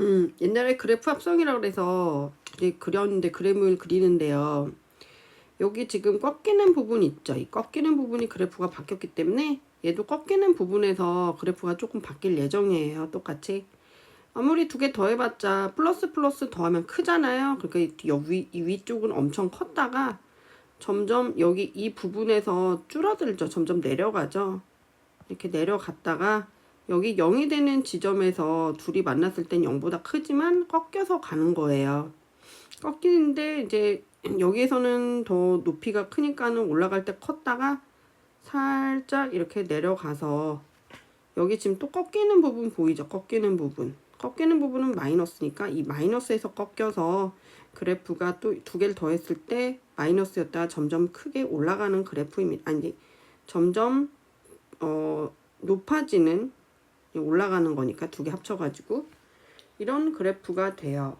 음, 옛날에 그래프 합성이라고 그래서 그렸는데 그림을 그리는데요. 여기 지금 꺾이는 부분 있죠? 이 꺾이는 부분이 그래프가 바뀌었기 때문에 얘도 꺾이는 부분에서 그래프가 조금 바뀔 예정이에요. 똑같이. 아무리 두 개 더해봤자 플러스 플러스 더하면 크잖아요. 그러니까 이 위, 이 위쪽은 엄청 컸다가 점점 여기 이 부분에서 줄어들죠. 점점 내려가죠. 이렇게 내려갔다가 여기 0이 되는 지점에서 둘이 만났을 땐 0보다 크지만 꺾여서 가는 거예요. 꺾이는데 이제 여기에서는 더 높이가 크니까는 올라갈 때 컸다가 살짝 이렇게 내려가서 여기 지금 또 꺾이는 부분 보이죠? 꺾이는 부분. 꺾이는 부분은 마이너스니까 이 마이너스에서 꺾여서 그래프가 또 두 개를 더했을 때 마이너스였다가 점점 크게 올라가는 그래프입니다. 아니 점점 어 높아지는 올라가는 거니까 두 개 합쳐가지고 이런 그래프가 돼요.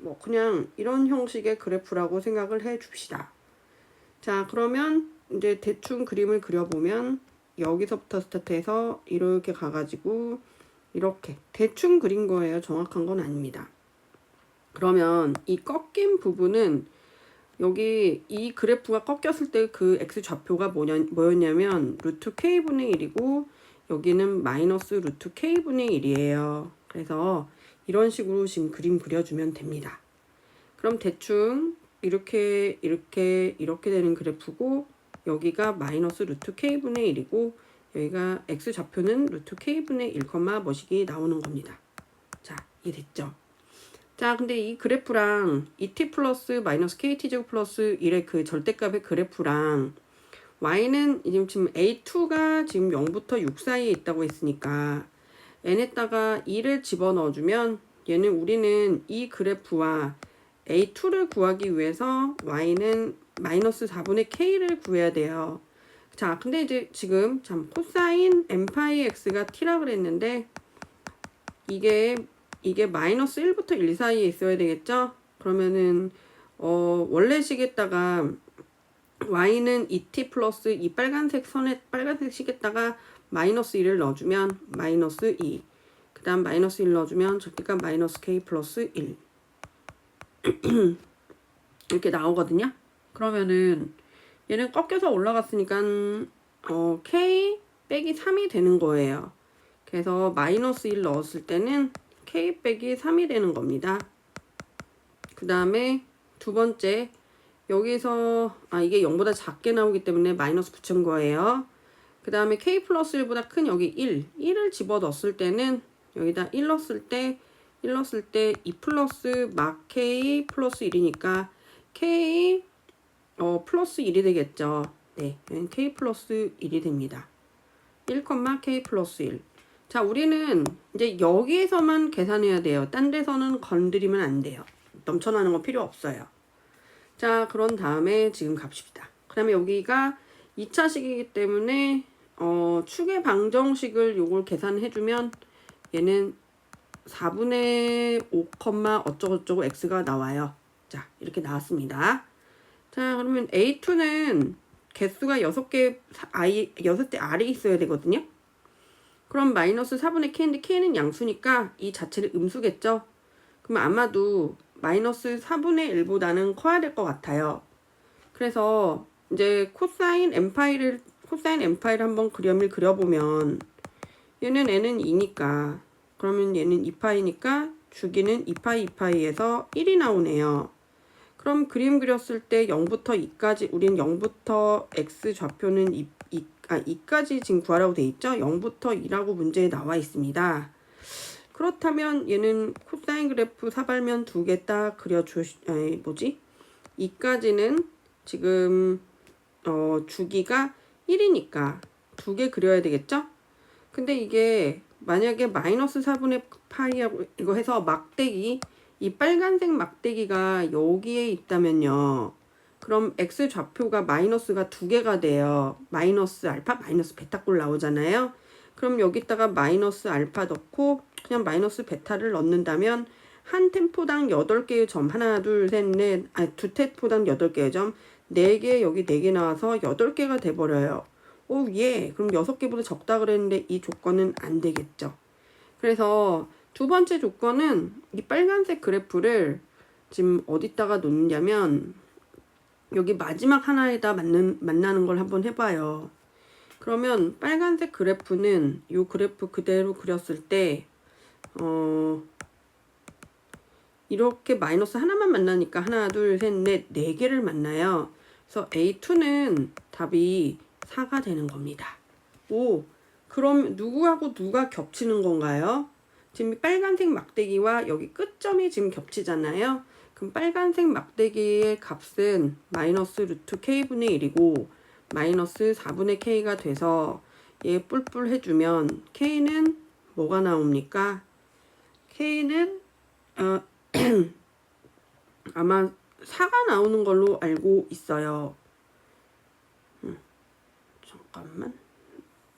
뭐 그냥 이런 형식의 그래프라고 생각을 해 줍시다. 자 그러면 이제 대충 그림을 그려보면 여기서부터 스타트해서 이렇게 가가지고 이렇게 대충 그린 거예요. 정확한 건 아닙니다. 그러면 이 꺾인 부분은 여기 이 그래프가 꺾였을 때 그 x 좌표가 뭐냐, 뭐였냐면 루트 k분의 1이고 여기는 마이너스 루트 k분의 1이에요. 그래서 이런 식으로 지금 그림 그려주면 됩니다. 그럼 대충 이렇게 이렇게 이렇게 되는 그래프고 여기가 마이너스 루트 k분의 1이고 여기가 x 좌표는 루트 k분의 1, 뭐시기 나오는 겁니다. 자, 이해됐죠? 자, 근데 이 그래프랑 2t 플러스 마이너스 kt 제곱 플러스 1의 그 절대값의 그래프랑 y는 지금 a2가 지금 0부터 6 사이에 있다고 했으니까 n에다가 2를 집어넣어주면 얘는 우리는 이 그래프와 a2를 구하기 위해서 y는 마이너스 4분의 k를 구해야 돼요. 자, 근데 이제 지금 참 코사인 m 파이 x가 t라 그랬는데 이게 이게 마이너스 1부터 1 사이에 있어야 되겠죠? 그러면은 어 원래 식에다가 y는 2t 플러스 이 빨간색 선에 빨간색 식에다가 마이너스 1을 넣어주면 마이너스 2. 그 다음 마이너스 1 넣어주면 절대값 마이너스 k 플러스 1. 이렇게 나오거든요. 그러면은 얘는 꺾여서 올라갔으니까 어, k 빼기 3이 되는 거예요. 그래서 마이너스 1 넣었을 때는 k 빼기 3이 되는 겁니다. 그 다음에 두 번째 여기서 아 이게 0보다 작게 나오기 때문에 마이너스 붙인 거예요. 그 다음에 k 플러스 1보다 큰 여기 1, 1을 집어넣었을 때는 여기다 1 넣었을 때 1 넣었을 때 2 플러스 막 k 플러스 1이니까 k 어 플러스 1이 되겠죠. 네, k 플러스 1이 됩니다. 1, k 플러스 1. 자, 우리는 이제 여기에서만 계산해야 돼요. 딴 데서는 건드리면 안 돼요. 넘쳐나는 거 필요 없어요. 자, 그런 다음에 지금 갑시다. 그 다음에 여기가 2차식이기 때문에 어, 축의 방정식을 요걸 계산해주면 얘는 4분의 5, 어쩌고저쩌고 x가 나와요. 자, 이렇게 나왔습니다. 자, 그러면 A2는 개수가 6개, I, 6대 R이 있어야 되거든요. 그럼 마이너스 4분의 K인데 K는 양수니까 이 자체를 음수겠죠? 그럼 아마도 마이너스 4분의 1보다는 커야 될 것 같아요. 그래서 이제 코사인 n파이를 코사인 n파이를 한번 그림을 그려보면 얘는 n은 2니까 그러면 얘는 2파이니까 주기는 2파이 2파이에서 1이 나오네요. 그럼 그림 그렸을 때 0부터 2까지 우린 0부터 x 좌표는 2, 2, 아, 2까지 지금 구하라고 돼 있죠? 0부터 2라고 문제에 나와 있습니다. 그렇다면 얘는 코사인 그래프 사발면 두 개 딱 그려줘, 아니, 뭐지? 2까지는 지금, 어, 주기가 1이니까 두 개 그려야 되겠죠? 근데 이게 만약에 마이너스 4분의 파이하고 이거 해서 막대기, 이 빨간색 막대기가 여기에 있다면요. 그럼 x 좌표가 마이너스가 두 개가 돼요. 마이너스 알파, 마이너스 베타꼴 나오잖아요. 그럼 여기다가 마이너스 알파 넣고 그냥 마이너스 베타를 넣는다면 한 템포당 8개의 점 하나 둘 셋 넷 아니 두 템포당 8개의 점 4개 여기 4개 나와서 8개가 돼버려요. 오 예. 그럼 6개보다 적다 그랬는데 이 조건은 안 되겠죠. 그래서 두 번째 조건은 이 빨간색 그래프를 지금 어디다가 놓느냐면 여기 마지막 하나에다 맞는, 만나는 걸 한번 해봐요. 그러면 빨간색 그래프는 이 그래프 그대로 그렸을 때, 어, 이렇게 마이너스 하나만 만나니까 하나, 둘, 셋, 넷, 네 개를 만나요. 그래서 A2는 답이 4가 되는 겁니다. 오, 그럼 누구하고 누가 겹치는 건가요? 지금 이 빨간색 막대기와 여기 끝점이 지금 겹치잖아요. 그럼 빨간색 막대기의 값은 마이너스 루트 k분의 1이고 마이너스 4분의 k가 돼서 얘 뿔뿔 해주면 k는 뭐가 나옵니까? k는 어, 아마 4가 나오는 걸로 알고 있어요. 음, 잠깐만.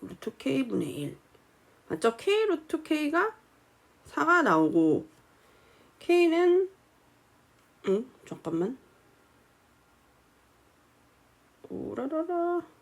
루트 k분의 1. 맞죠? k 루트 k가 4가 나오고 k는 응? 잠깐만. 오라라라.